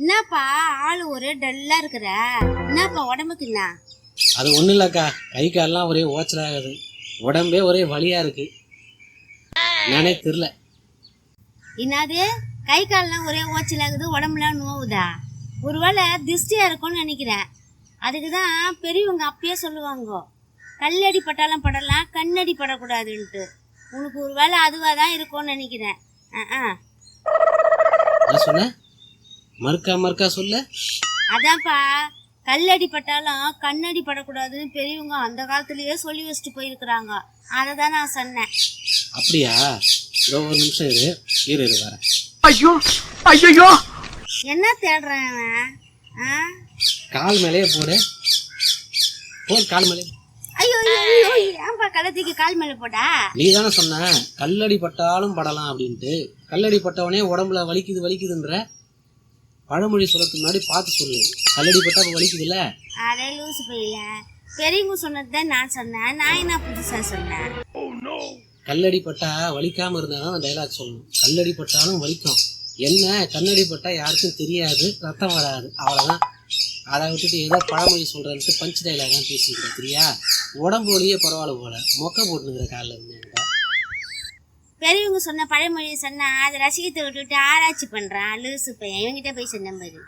என்னப்பா ஆளு ஒரே டல்லா இருக்கிற. என்னப்பா உடம்புக்கு என்ன? அது ஒன்றும் இல்லைக்கா. கை கால்லாம் ஒரே ஓச்சலாகுது உடம்பே ஒரே வலியாக இருக்கு. நானே தெரில. என்னது? கை கால்லாம் ஒரே ஓச்சலாகுது உடம்புலாம் நோவுதா? ஒருவேளை திருஷ்டியா இருக்கும்னு நினைக்கிறேன். அதுக்கு தான் பெரியவங்க அப்பயே சொல்லுவாங்க கல்லடி பட்டாலும் படலாம் கண்ணடி படக்கூடாதுன்ட்டு. உனக்கு ஒருவேளை அதுவாக தான் இருக்கும்னு நினைக்கிறேன். ஆ ஆ. என்ன சொன்ன மறுக்கா மறுக்கா சொல்ல? அதான்ப்பா கல்லடி பட்டாலும் கண்ணடி படக்கூடாதுன்னு பெரியவங்க அந்த காலத்திலேயே சொல்லி வச்சுட்டு போயிருக்கிறாங்க. அதை தான் நான் சொன்னேன். அப்படியா? இதோ ஒரு நிமிஷம் இரு. இரு இரு வரேன். ஐயோ ஐயோ என்ன தேடுறேன் அவன்? ஆ? கால் மேலேயே போடு. போடு கால் மேலே. ஐயோ ஐயோ, ஐயோ ஏன்பா கழுத்துக்கு கால் மேல போட்டா? நீ தானே சொன்ன. கல்லடி பட்டாலும் படலாம் அப்படின்ட்டு. கல்லடி பட்டவனே உடம்புல வலிக்குது வலிக்குதுன்ற. பழமொழி சொல்லத்துக்கு முன்னாடி பார்த்து சொல்லு. கல்லடி பட்டா அப்ப வலிக்குதுல்ல? அதே லூசு போயில. பெரியவங்க சொன்னது தான் நான் சொன்னேன். நான் என்ன புதுசா சொன்னேன்? கல்லடி பட்டா வலிக்காம இருந்தா தான் டைலாக் சொல்லணும். கல்லடி பட்டாலும் வலிக்கும். என்ன? கண்ணடி பட்டா யாருக்கும் தெரியாது. ரத்தம் வராது. அவ்வளவுதான். அதை விட்டுட்டு ஏதோ பழமொழி சொல்றேன்ட்டு பஞ்ச் டைலாக் தான் பேசிக்கிறேன் சரியா உடம்பு வலியே பரவாயில்ல போல. மொக்க போட்டுனுங்கிற காலில் இருந்து. பெரியவங்க சொன்ன பழமொழியை சொன்னா அதை ரசிகத்தை விட்டுட்டு ஆராய்ச்சி பண்றான் லூசு பையன். இவங்கிட்ட போய் சொன்ன மாதிரி.